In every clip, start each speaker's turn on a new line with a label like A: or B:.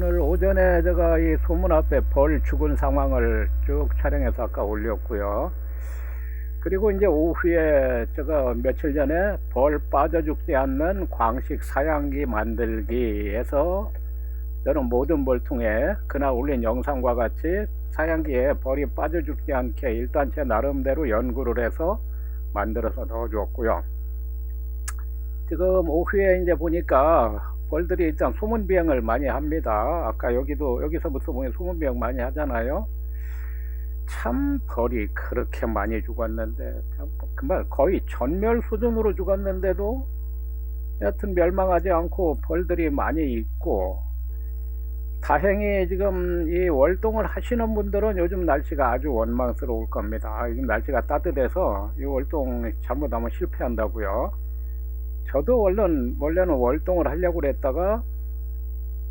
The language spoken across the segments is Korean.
A: 오늘 오전에 제가 이 소문 앞에 벌 죽은 상황을 쭉 촬영해서 아까 올렸고요. 그리고 이제 오후에 제가 며칠 전에 벌 빠져 죽지 않는 광식 사양기 만들기에서 저는 모든 벌통에 그날 올린 영상과 같이 사양기에 벌이 빠져 죽지 않게 일단 제 나름대로 연구를 해서 만들어서 넣어 주었고요. 지금 오후에 이제 보니까 벌들이 일단 소문 비행을 많이 합니다. 아까 여기도 여기서부터 보면 소문 비행 많이 하잖아요. 참 벌이 그렇게 많이 죽었는데 정말 거의 전멸 수준으로 죽었는데도 여튼 멸망하지 않고 벌들이 많이 있고 다행히 지금 이 월동을 하시는 분들은 요즘 날씨가 아주 원망스러울 겁니다. 지금 날씨가 따뜻해서 이 월동 잘못하면 실패한다고요. 저도 원래는, 원래는 월동을 하려고 그랬다가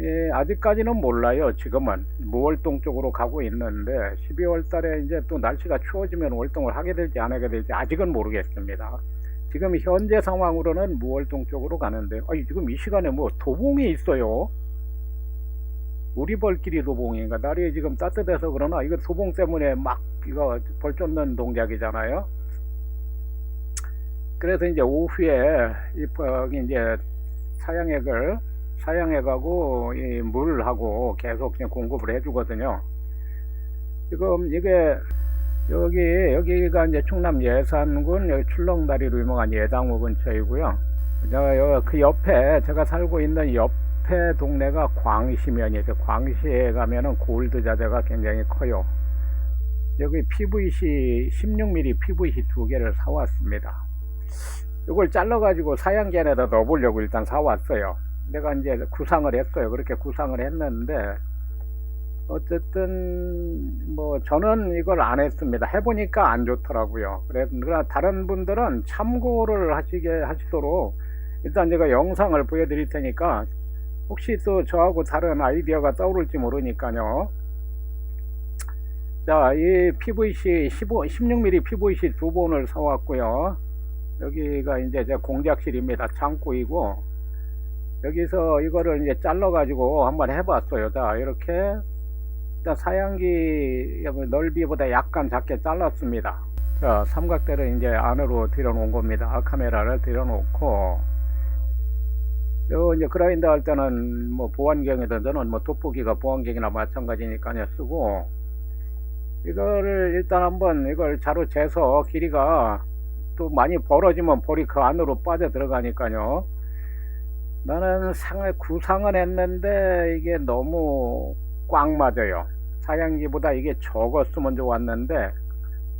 A: 예, 아직까지는 몰라요. 지금은 무월동 쪽으로 가고 있는데 12월 달에 이제 또 날씨가 추워지면 월동을 하게 될지 안 하게 될지 아직은 모르겠습니다. 지금 현재 상황으로는 무월동 쪽으로 가는데 아니 지금 이 시간에 뭐 도봉이 있어요. 우리 벌끼리 도봉인가 날이 지금 따뜻해서 그러나 이거 도봉 때문에 막 이거 벌 쫓는 동작이잖아요. 그래서 이제 오후에 이 벌이 이제 사양액을 사양액하고 이 물하고 계속 그냥 공급을 해주거든요. 지금 이게 여기 여기가 이제 충남 예산군 여기 출렁다리로 유명한 예당호 근처이고요. 그 옆에 제가 살고 있는 옆에 동네가 광시면이죠. 광시에 가면은 골드 자재가 굉장히 커요. 여기 PVC 16mm PVC 두 개를 사왔습니다. 이걸 잘라가지고 사양기 안에다 넣어보려고 일단 사왔어요. 내가 이제 구상을 했어요. 그렇게 구상을 했는데, 어쨌든, 뭐, 저는 이걸 안 했습니다. 해보니까 안 좋더라고요. 그러나 다른 분들은 참고를 하시게 하시도록, 일단 제가 영상을 보여드릴 테니까, 혹시 또 저하고 다른 아이디어가 떠오를지 모르니까요. 자, 이 PVC 15, 16mm PVC 두 본을 사왔고요. 여기가 이제 제 공작실입니다. 창고이고 여기서 이거를 이제 잘라 가지고 한번 해봤어요. 자 이렇게 일단 사양기 넓이보다 약간 작게 잘랐습니다. 자 삼각대를 이제 안으로 들여놓은 겁니다. 카메라를 들여놓고 요 이제 그라인더 할 때는 뭐 보안경이든 저는 뭐 돋보기가 보안경이나 마찬가지니까요 쓰고 이거를 일단 한번 이걸 자로 재서 길이가 또 많이 벌어지면 볼이 그 안으로 빠져 들어가니까요. 나는 상을 구상을 했는데 이게 너무 꽉 맞아요. 사양기보다 이게 적었으면 좋았는데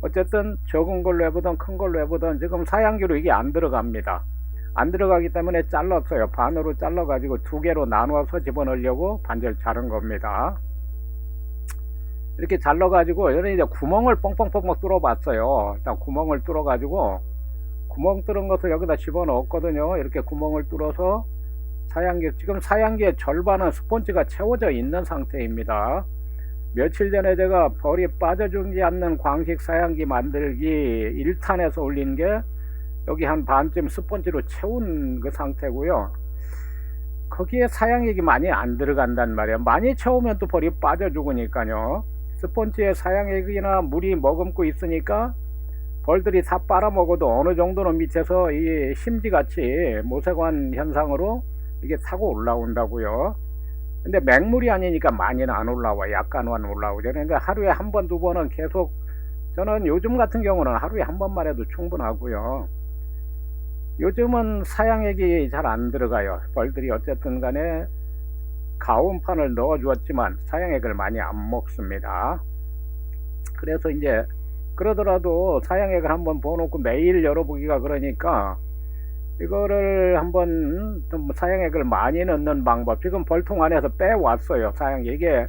A: 어쨌든 적은 걸로 해보던 큰 걸로 해보던 지금 사양기로 이게 안 들어갑니다. 안 들어가기 때문에 잘랐어요. 반으로 잘라가지고 두 개로 나누어서 집어넣으려고 반절 자른 겁니다. 이렇게 잘라가지고 저는 이제 구멍을 뻥뻥뻥뻥 뚫어봤어요. 일단 구멍을 뚫어가지고 구멍 뚫은 것을 여기다 집어넣었거든요. 이렇게 구멍을 뚫어서 사양기 지금 사양기의 절반은 스폰지가 채워져 있는 상태입니다. 며칠 전에 제가 벌이 빠져주지 않는 광식 사양기 만들기 1탄에서 올린 게 여기 한 반쯤 스폰지로 채운 그 상태고요. 거기에 사양액이 많이 안 들어간단 말이에요. 많이 채우면 또 벌이 빠져 죽으니까요. 스펀지에 사양액이나 물이 머금고 있으니까 벌들이 다 빨아먹어도 어느 정도는 밑에서 이 심지같이 모세관 현상으로 이게 타고 올라온다고요. 근데 맹물이 아니니까 많이는 안 올라와. 약간만 올라오죠. 그러니까 하루에 한 번, 두 번은 계속 저는 요즘 같은 경우는 하루에 한 번만 해도 충분하고요. 요즘은 사양액이 잘 안 들어가요. 벌들이 어쨌든 간에 가온판을 넣어 주었지만 사양액을 많이 안 먹습니다. 그래서 이제 그러더라도 사양액을 한번 부어놓고 매일 열어보기가 그러니까 이거를 한번 좀 사양액을 많이 넣는 방법. 지금 벌통 안에서 빼왔어요 사양액. 이게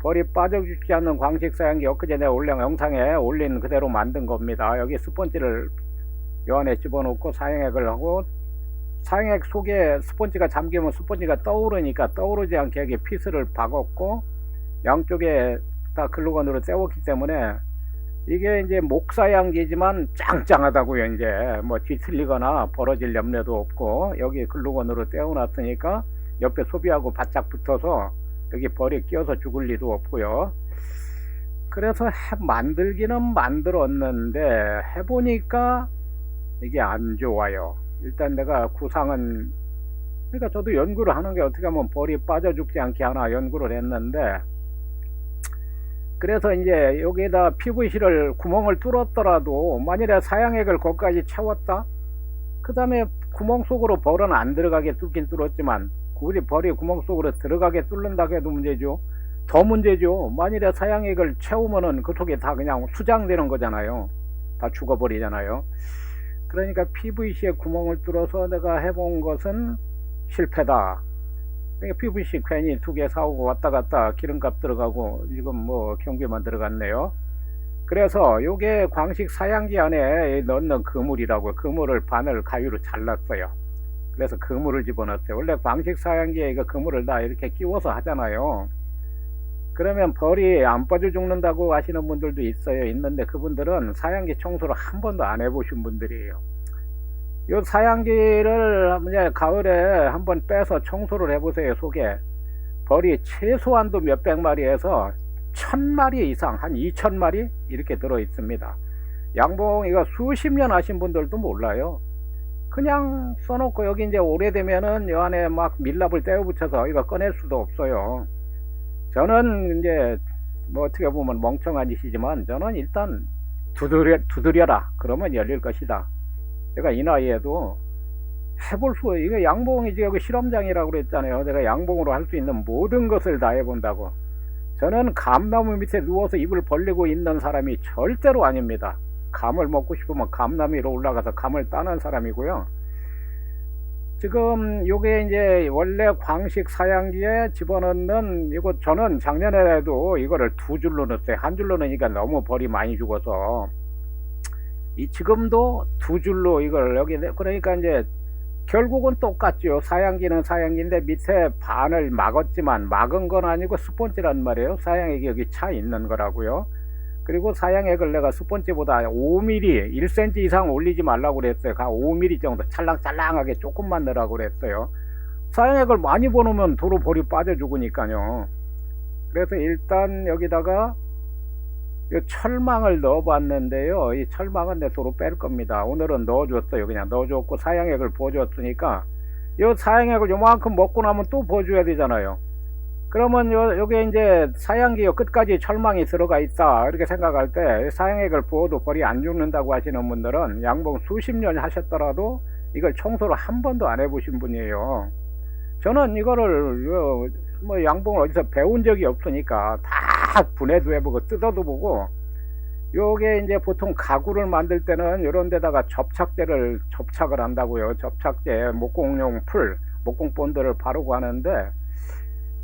A: 벌이 빠져죽지 않는 광식 사양기 엊그제 내가 올린 영상에 올린 그대로 만든 겁니다. 여기 스펀지를 요 안에 집어넣고 사양액을 하고 사양액 속에 스펀지가 잠기면 스펀지가 떠오르니까 떠오르지 않게 여기 피스를 박았고 양쪽에 다 글루건으로 세웠기 때문에 이게 이제 목사양기지만 짱짱하다고요 이제 뭐 뒤틀리거나 벌어질 염려도 없고 여기 글루건으로 떼어놨으니까 옆에 소비하고 바짝 붙어서 여기 벌이 끼어서 죽을 리도 없고요. 그래서 해, 만들기는 만들었는데 해보니까 이게 안 좋아요. 일단 내가 구상은 그러니까 저도 연구를 하는 게 어떻게 하면 벌이 빠져 죽지 않게 하나 연구를 했는데 그래서 이제 여기에다 PVC를 구멍을 뚫었더라도 만일에 사양액을 거기까지 채웠다? 그 다음에 구멍 속으로 벌은 안 들어가게 뚫긴 뚫었지만 우리 벌이 구멍 속으로 들어가게 뚫는다고 해도 문제죠. 더 문제죠. 만일에 사양액을 채우면은 그쪽에 다 그냥 수장되는 거잖아요. 다 죽어버리잖아요 그러니까 PVC에 구멍을 뚫어서 내가 해본 것은 실패다 그러니까 PVC 괜히 두 개 사오고 왔다 갔다 기름값 들어가고 지금 뭐 경비만 들어갔네요. 그래서 요게 광식 사양기 안에 넣는 그물이라고 그물을 바늘 가위로 잘랐어요. 그래서 그물을 집어넣었어요. 원래 광식 사양기에 이거 그물을 다 이렇게 끼워서 하잖아요. 그러면 벌이 안 빠져 죽는다고 하시는 분들도 있어요. 있는데 그분들은 사양기 청소를 한 번도 안 해보신 분들이에요. 요 사양기를 이제 가을에 한번 빼서 청소를 해보세요 속에 벌이 최소한도 몇백 마리에서 천 마리 이상 한 이천 마리 이렇게 들어 있습니다 양봉 이거 수십 년 하신 분들도 몰라요 그냥 써놓고 여기 이제 오래되면은 요 안에 막 밀랍을 떼어 붙여서 이거 꺼낼 수도 없어요 저는 이제 뭐 어떻게 보면 멍청한 짓이지만 저는 일단 두드려, 두드려라 그러면 열릴 것이다 제가 이 나이에도 해볼 수, 이게 양봉이지, 여기 실험장이라고 그랬잖아요. 내가 양봉으로 할 수 있는 모든 것을 다 해본다고. 저는 감나무 밑에 누워서 입을 벌리고 있는 사람이 절대로 아닙니다. 감을 먹고 싶으면 감나무 위로 올라가서 감을 따는 사람이고요. 지금 요게 이제 원래 광식 사양기에 집어넣는 이거 저는 작년에도 이거를 두 줄로 넣었어요. 한 줄로 넣으니까 너무 벌이 많이 죽어서 이 지금도 두 줄로 이걸 여기 그러니까 이제 결국은 똑같죠. 사양기는 사양기인데 밑에 반을 막았지만 막은 건 아니고 스폰지란 말이에요. 사양액이 여기 차 있는 거라고요. 그리고 사양액을 내가 스폰지보다 5mm, 1cm 이상 올리지 말라고 그랬어요. 5mm 정도 찰랑찰랑하게 조금만 넣으라고 그랬어요. 사양액을 많이 보놓으면 도로 볼이 빠져 죽으니까요. 그래서 일단 여기다가 이 철망을 넣어봤는데요. 이 철망은 내 도로 뺄 겁니다. 오늘은 넣어줬어요. 그냥 넣어줬고 사양액을 부어줬으니까 이 사양액을 요만큼 먹고 나면 또 부어줘야 되잖아요. 그러면 요, 요게 이제 사양기 요 끝까지 철망이 들어가 있다 이렇게 생각할 때 사양액을 부어도 벌이 안 죽는다고 하시는 분들은 양봉 수십 년 하셨더라도 이걸 청소를 한 번도 안 해보신 분이에요. 저는 이거를 요, 뭐 양봉을 어디서 배운 적이 없으니까 다 분해도 해보고 뜯어도 보고 요게 이제 보통 가구를 만들 때는 이런 데다가 접착제를 접착을 한다고요 접착제 목공용 풀 목공 본드를 바르고 하는데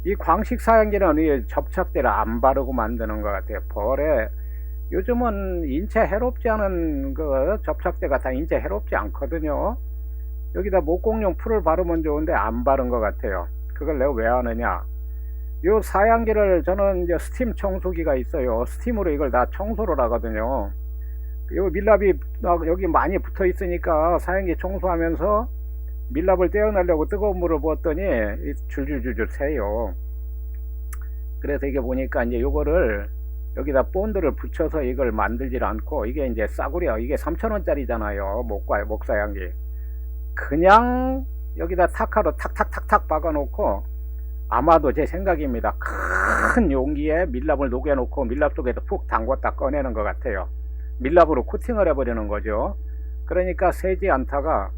A: 이 광식 사양기는 이 접착제를 안 바르고 만드는 것 같아요. 벌에 요즘은 인체 해롭지 않은 그 접착제가 다 인체 해롭지 않거든요. 여기다 목공용 풀을 바르면 좋은데 안 바른 것 같아요. 그걸 내가 왜 하느냐? 요 사양기를 저는 이제 스팀 청소기가 있어요. 스팀으로 이걸 다 청소를 하거든요. 요 밀랍이 여기 많이 붙어 있으니까 사양기 청소하면서 밀랍을 떼어내려고 뜨거운 물을 부었더니 줄줄줄줄 새요 그래서 이게 보니까 이제 요거를 여기다 본드를 붙여서 이걸 만들질 않고 이게 이제 싸구려 이게 3천원짜리잖아요 목과 목사양기 그냥 여기다 타카로 탁탁탁탁 박아 놓고 아마도 제 생각입니다. 큰 용기에 밀랍을 녹여놓고 밀랍 속에서 푹 담궜다 꺼내는 것 같아요. 밀랍으로 코팅을 해버리는 거죠. 그러니까 새지 않다가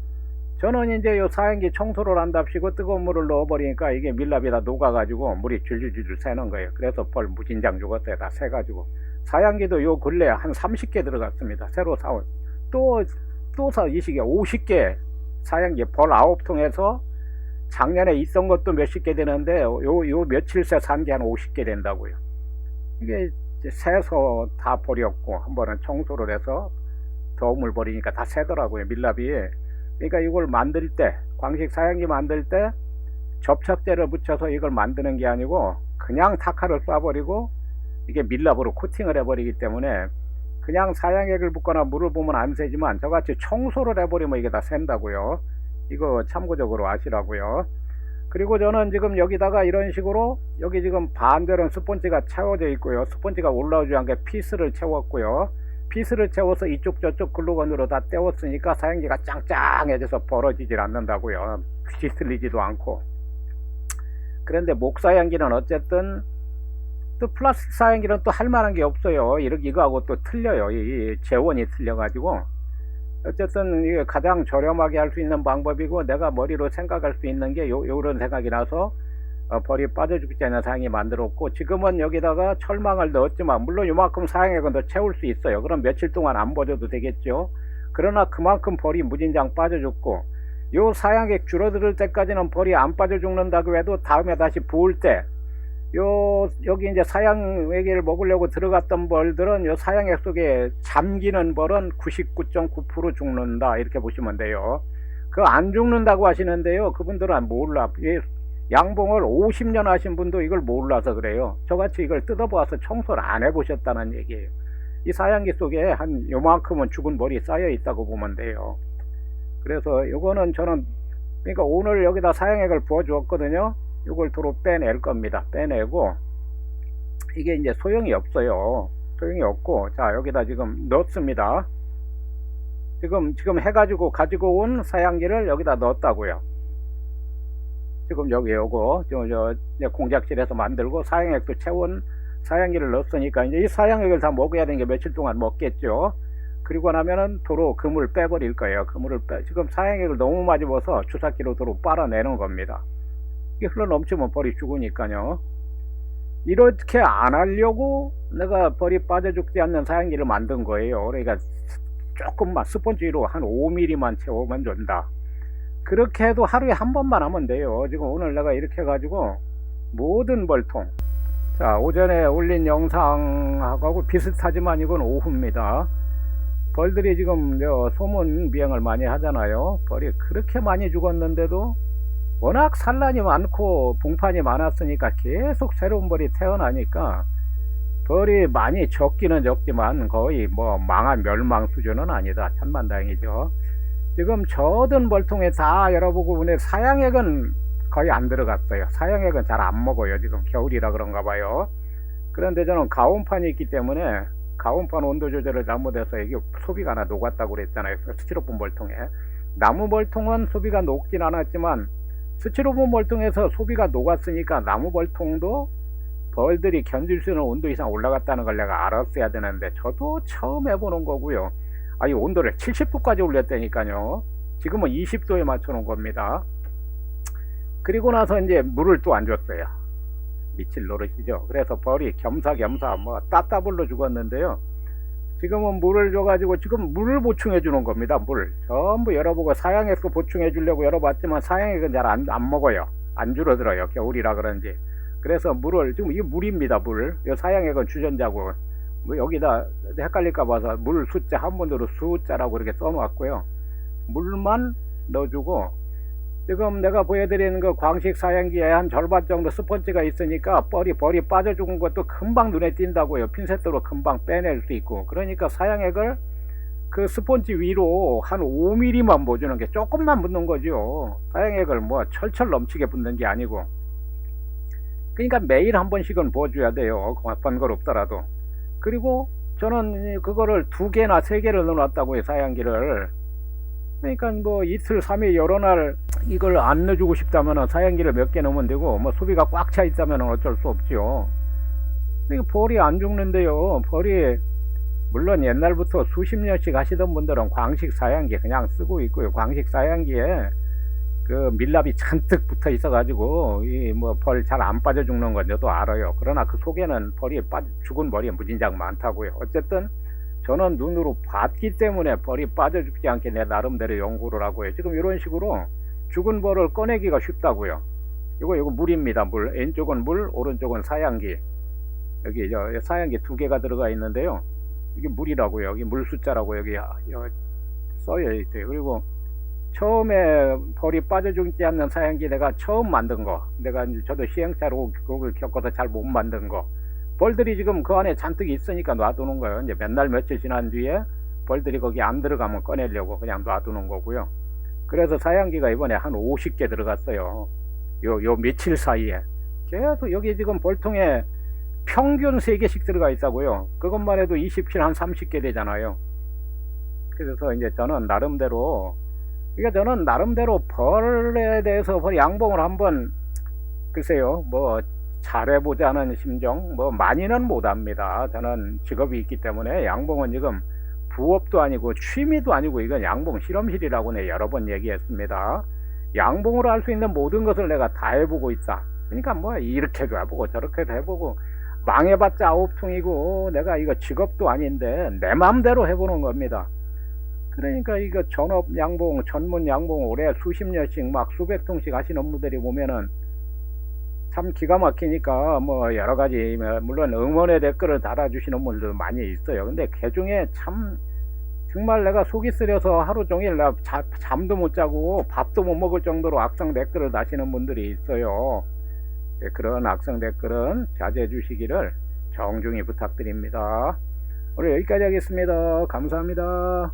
A: 저는 이제 요 사행기 청소를 한답시고 뜨거운 물을 넣어버리니까 이게 밀랍이 다 녹아가지고 물이 줄줄줄줄 새는 거예요. 그래서 벌 무진장 죽었어요. 다 새가지고. 사양기도 요 근래 한 30개 들어갔습니다. 새로 사온. 또, 또 사, 이 시기에 50개 사양기 벌 9통에서 작년에 있던 것도 몇십 개 되는데 요, 요 며칠 새 산 게 한 50개 된다고요. 이게 새서 다 버렸고 한 번은 청소를 해서 도움을 버리니까 다 새더라고요 밀랍이. 그러니까 이걸 만들 때 광식 사양기 만들 때 접착제를 붙여서 이걸 만드는 게 아니고 그냥 타카를 쏴버리고 이게 밀랍으로 코팅을 해버리기 때문에 그냥 사양액을 붓거나 물을 보면 안 새지만 저같이 청소를 해버리면 이게 다 샌다고요. 이거 참고적으로 아시라고요. 그리고 저는 지금 여기다가 이런 식으로 여기 지금 반대로는 스펀지가 채워져 있고요. 스펀지가 올라오지 않게 피스를 채웠고요. 피스를 채워서 이쪽 저쪽 글루건으로 다 떼웠으니까 사용기가 짱짱해져서 벌어지질 않는다고요. 뒤틀리지도 않고. 그런데 목사양기는 어쨌든 또 플라스틱 사양기는 또 할 만한 게 없어요. 이렇게 이거하고 또 틀려요. 이 재원이 틀려가지고. 어쨌든 이게 가장 저렴하게 할 수 있는 방법이고 내가 머리로 생각할 수 있는 게 요, 요런 생각이 나서 어, 벌이 빠져 죽지 않는 사양이 만들었고 지금은 여기다가 철망을 넣었지만 물론 요만큼 사양액은 더 채울 수 있어요. 그럼 며칠 동안 안 버져도 되겠죠. 그러나 그만큼 벌이 무진장 빠져 죽고 요 사양액 줄어들 때까지는 벌이 안 빠져 죽는다고 해도 다음에 다시 부을 때 요 여기 이제 사양액을 먹으려고 들어갔던 벌들은 요 사양액 속에 잠기는 벌은 99.9% 죽는다 이렇게 보시면 돼요. 그 안 죽는다고 하시는데요. 그분들은 몰라. 예, 양봉을 50년 하신 분도 이걸 몰라서 그래요. 저같이 이걸 뜯어보아서 청소를 안 해보셨다는 얘기예요. 이 사양기 속에 한 요만큼은 죽은 벌이 쌓여 있다고 보면 돼요. 그래서 요거는 저는 그러니까 오늘 여기다 사양액을 부어 주었거든요. 이걸 도로 빼낼 겁니다. 빼내고 이게 이제 소용이 없어요. 소용이 없고 자 여기다 지금 넣습니다. 지금 지금 해가지고 가지고 온 사양기를 여기다 넣었다고요. 지금 여기 요거 저, 저 공작실에서 만들고 사양액도 채운 사양기를 넣었으니까 이제 이 사양액을 다 먹어야 되는 게 며칠 동안 먹겠죠. 그리고 나면은 도로 그물 빼버릴 거예요. 그물을 빼 지금 사양액을 너무 많이 먹어서 주사기로 도로 빨아내는 겁니다. 이게 흘러 넘치면 벌이 죽으니까요. 이렇게 안 하려고 내가 벌이 빠져 죽지 않는 사양기를 만든 거예요. 그러니까 조금만 스펀지로 한 5mm만 채우면 된다. 그렇게 해도 하루에 한 번만 하면 돼요. 지금 오늘 내가 이렇게 해가지고 모든 벌통 자 오전에 올린 영상하고 비슷하지만 이건 오후입니다. 벌들이 지금 저 소문 비행을 많이 하잖아요. 벌이 그렇게 많이 죽었는데도 워낙 산란이 많고 봉판이 많았으니까 계속 새로운 벌이 태어나니까 벌이 많이 적기는 적지만 거의 뭐 망한 멸망 수준은 아니다. 천만다행이죠. 지금 저든 벌통에 다 열어보고 보니 사양액은 거의 안 들어갔어요. 사양액은 잘 안 먹어요. 지금 겨울이라 그런가 봐요. 그런데 저는 가온판이 있기 때문에 가온판 온도 조절을 잘못해서 이게 소비가 하나 녹았다고 그랬잖아요. 스티로폼 벌통에. 나무 벌통은 소비가 녹진 않았지만 스티로폼 벌통에서 소비가 녹았으니까 나무 벌통도 벌들이 견딜 수 있는 온도 이상 올라갔다는 걸 내가 알았어야 되는데 저도 처음 해보는 거고요. 아이 온도를 70도까지 올렸다니까요. 지금은 20도에 맞춰 놓은 겁니다. 그리고 나서 이제 물을 또 안 줬어요. 미칠 노릇이죠. 그래서 벌이 겸사겸사 뭐 따따블로 죽었는데요. 지금은 물을 줘가지고 지금 물을 보충해 주는 겁니다. 물 전부 열어보고 사양액도 보충해 주려고 열어봤지만 사양액은 잘안 안 먹어요. 안 줄어들어요. 겨울이라 그런지. 그래서 물을 지금 이게 물입니다. 물. 이 사양액은 주전자고 뭐 여기다 헷갈릴까 봐서 물 숫자 한 번으로 숫자라고 이렇게 써놓았고요. 물만 넣어주고 지금 내가 보여드리는 그 광식 사양기에 한 절반 정도 스펀지가 있으니까 뻘이 벌이 빠져 죽은 것도 금방 눈에 띈다고요. 핀셋으로 금방 빼낼 수 있고 그러니까 사양액을 그 스펀지 위로 한 5mm만 묻는 게 조금만 묻는 거죠. 사양액을 뭐 철철 넘치게 붓는 게 아니고 그러니까 매일 한 번씩은 부어줘야 돼요. 번거롭더라도. 그리고 저는 그거를 두 개나 세 개를 넣어놨다고요. 사양기를. 그러니까 뭐 이틀, 삼일 여러 날 이걸 안 넣어주고 싶다면 사양기를 몇 개 넣으면 되고 뭐 소비가 꽉 차 있다면 어쩔 수 없죠. 이거 벌이 안 죽는데요. 벌이 물론 옛날부터 수십 년씩 하시던 분들은 광식 사양기 그냥 쓰고 있고요. 광식 사양기에 그 밀랍이 잔뜩 붙어 있어가지고 이 뭐 벌 잘 안 빠져 죽는 건 저도 알아요. 그러나 그 속에는 벌이 빠져 죽은 벌이 무진장 많다고요. 어쨌든 저는 눈으로 봤기 때문에 벌이 빠져 죽지 않게 내 나름대로 연구를 하고요. 지금 이런 식으로 죽은 벌을 꺼내기가 쉽다고요. 이거 이거 물입니다. 물 왼쪽은 물, 오른쪽은 사양기. 여기 저 사양기 두 개가 들어가 있는데요. 이게 물이라고요. 여기 물 숫자라고 여기, 써여 있어요. 그리고 처음에 벌이 빠져 죽지 않는 사양기 내가 처음 만든 거. 내가 이제 저도 시행착오를 겪어서 잘 못 만든 거. 벌들이 지금 그 안에 잔뜩 있으니까 놔두는 거예요. 이제 몇날 며칠 지난 뒤에 벌들이 거기 안 들어가면 꺼내려고 그냥 놔두는 거고요. 그래서 사양기가 이번에 한 50개 들어갔어요. 요, 요 며칠 사이에. 계속 여기 지금 볼통에 평균 3개씩 들어가 있다고요. 그것만 해도 27, 한 30개 되잖아요. 그래서 이제 저는 나름대로, 그러니까 저는 나름대로 벌에 대해서 벌 양봉을 한번, 글쎄요, 뭐, 잘해보자는 심정, 뭐, 많이는 못합니다. 저는 직업이 있기 때문에 양봉은 지금 부업도 아니고 취미도 아니고 이건 양봉 실험실이라고 내 여러 번 얘기했습니다. 양봉으로 할 수 있는 모든 것을 내가 다 해보고 있다. 그러니까 뭐 이렇게도 해보고 저렇게도 해보고 망해봤자 아홉통이고 내가 이거 직업도 아닌데 내 맘대로 해보는 겁니다. 그러니까 이거 전업 양봉, 전문 양봉 올해 수십 년씩 막 수백 통씩 하시는 분들이 보면은 참 기가 막히니까 뭐 여러 가지 물론 응원의 댓글을 달아주시는 분들도 많이 있어요. 근데 그 중에 참 정말 내가 속이 쓰려서 하루 종일 나 자- 잠도 못 자고 밥도 못 먹을 정도로 악성 댓글을 다시는 분들이 있어요. 예, 그런 악성 댓글은 자제해 주시기를 정중히 부탁드립니다. 오늘 여기까지 하겠습니다. 감사합니다.